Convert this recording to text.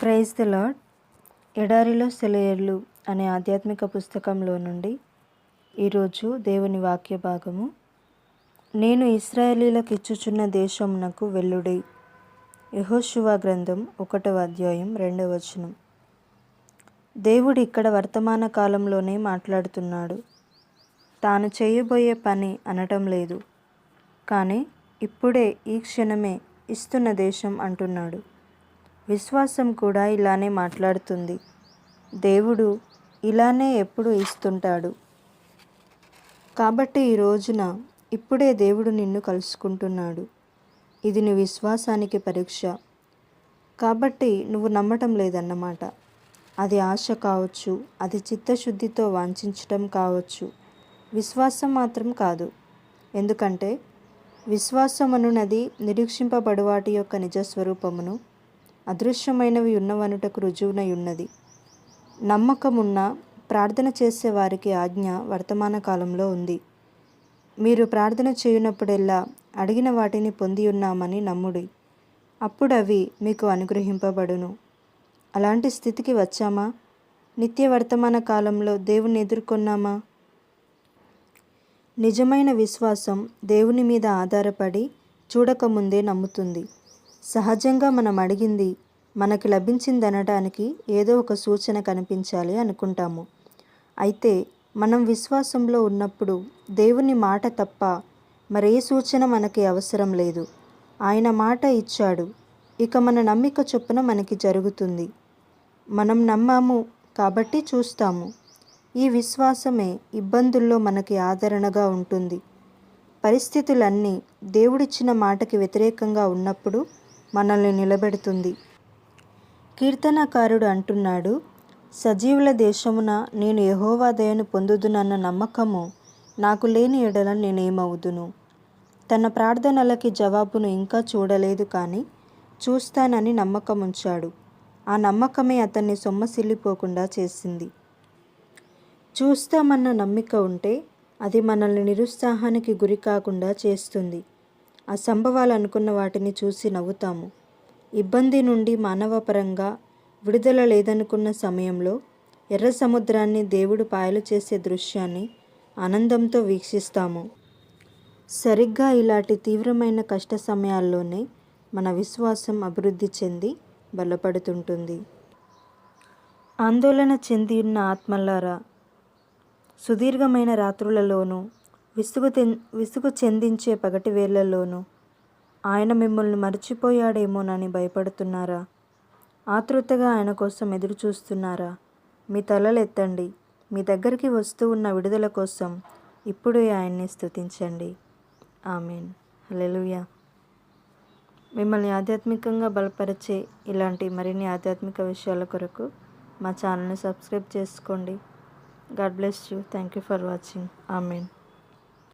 Praise the lord ఎడారిలో సెలయర్లు అనే ఆధ్యాత్మిక పుస్తకంలో నుండి ఈరోజు దేవుని వాక్య భాగము. నేను ఇస్రాయేలీలకు ఇచ్చుచున్న దేశమునకు వెల్లుడి యెహోషువ గ్రంథం ఒకటవ అధ్యాయం రెండవ వచనం. దేవుడు ఇక్కడ వర్తమాన కాలంలోనే మాట్లాడుతున్నాడు. తాను చేయబోయే పని అనటం లేదు. కానీ ఇప్పుడే ఈ క్షణమే ఇస్తున్న దేశం అంటున్నాడు. విశ్వాసం కూడా ఇలానే మాట్లాడుతుంది. దేవుడు ఇలానే ఎప్పుడు ఇస్తుంటాడు. కాబట్టి ఈ రోజున ఇప్పుడే దేవుడు నిన్ను కలుసుకుంటున్నాడు. ఇది నీ విశ్వాసానికి పరీక్ష. కాబట్టి నువ్వు నమ్మటం లేదన్నమాట. అది ఆశ కావచ్చు అది చిత్తశుద్ధితో వాంఛించటం కావచ్చు. విశ్వాసం మాత్రం కాదు. ఎందుకంటే విశ్వాసమనున్నది నిరీక్షింపబడు వాటి యొక్క నిజస్వరూపమును అదృశ్యమైనవి ఉన్నవనుటకు రుజువునై ఉన్నది నమ్మకమున్న ప్రార్థన చేసే వారికి ఆజ్ఞ వర్తమాన కాలంలో ఉంది. మీరు ప్రార్థన చేయునప్పుడెల్లా అడిగిన వాటిని పొంది ఉన్నామని నమ్ముడి. అప్పుడు అవి మీకు అనుగ్రహింపబడును. అలాంటి స్థితికి వచ్చామా? నిత్య వర్తమాన కాలంలో దేవుని ఎదుర్కొన్నామా? నిజమైన విశ్వాసం దేవుని మీద ఆధారపడి చూడకముందే నమ్ముతుంది. సహజంగా మనం అడిగింది మనకి లభించిందనడానికి ఏదో ఒక సూచన కనిపించాలి అనుకుంటాము. అయితే మనం విశ్వాసంలో ఉన్నప్పుడు దేవుని మాట తప్ప మరే సూచన మనకి అవసరం లేదు. ఆయన మాట ఇచ్చాడు. ఇక మన నమ్మిక చొప్పున మనకి జరుగుతుంది. మనం నమ్మాము కాబట్టి చూస్తాము. ఈ విశ్వాసమే ఇబ్బందుల్లో మనకి ఆదరణగా ఉంటుంది. పరిస్థితులన్నీ దేవుడిచ్చిన మాటకి వ్యతిరేకంగా ఉన్నప్పుడు మనల్ని నిలబెడుతుంది. కీర్తనకారుడు అంటున్నాడు సజీవుల దేశమున నేను యహోవాదయను పొందుదునన్న నమ్మకము నాకు లేని ఎడల నేనేమవుదును. తన ప్రార్థనలకి జవాబును ఇంకా చూడలేదు కానీ చూస్తానని నమ్మకం ఉంచాడు ఆ నమ్మకమే అతన్ని సొమ్మసిల్లిపోకుండా చేసింది. చూస్తామన్న నమ్మిక ఉంటే అది మనల్ని నిరుత్సాహానికి గురి కాకుండా చేస్తుంది. ఆ సంభవాలు అనుకున్న వాటిని చూసి నవ్వుతాము. ఇబ్బంది నుండి మానవపరంగా విడుదల లేదనుకున్న సమయంలో ఎర్ర సముద్రాన్ని దేవుడు పాయలు చేసే దృశ్యాన్ని ఆనందంతో వీక్షిస్తాము. సరిగ్గా ఇలాంటి తీవ్రమైన కష్ట సమయాల్లోనే మన విశ్వాసం అభివృద్ధి చెంది బలపడుతుంటుంది. ఆందోళన చెంది ఉన్న ఆత్మలారా సుదీర్ఘమైన రాత్రులలోనూ విసుగు విసుగు చెందించే పగటి వేళ్ళలోనూ ఆయన మిమ్మల్ని మర్చిపోయాడేమోనని భయపడుతున్నారా? ఆతృతగా ఆయన కోసం ఎదురు చూస్తున్నారా మీ తలలు ఎత్తండి మీ దగ్గరికి వస్తూ ఉన్న విడుదల కోసం ఇప్పుడే ఆయన్ని స్థుతించండి ఆమెన్. హలెలుయా మిమ్మల్ని ఆధ్యాత్మికంగా బలపరిచే ఇలాంటి మరిన్ని ఆధ్యాత్మిక విషయాల కొరకు మా ఛానల్ని సబ్స్క్రైబ్ చేసుకోండి. God bless you. Thank you for watching. Amen.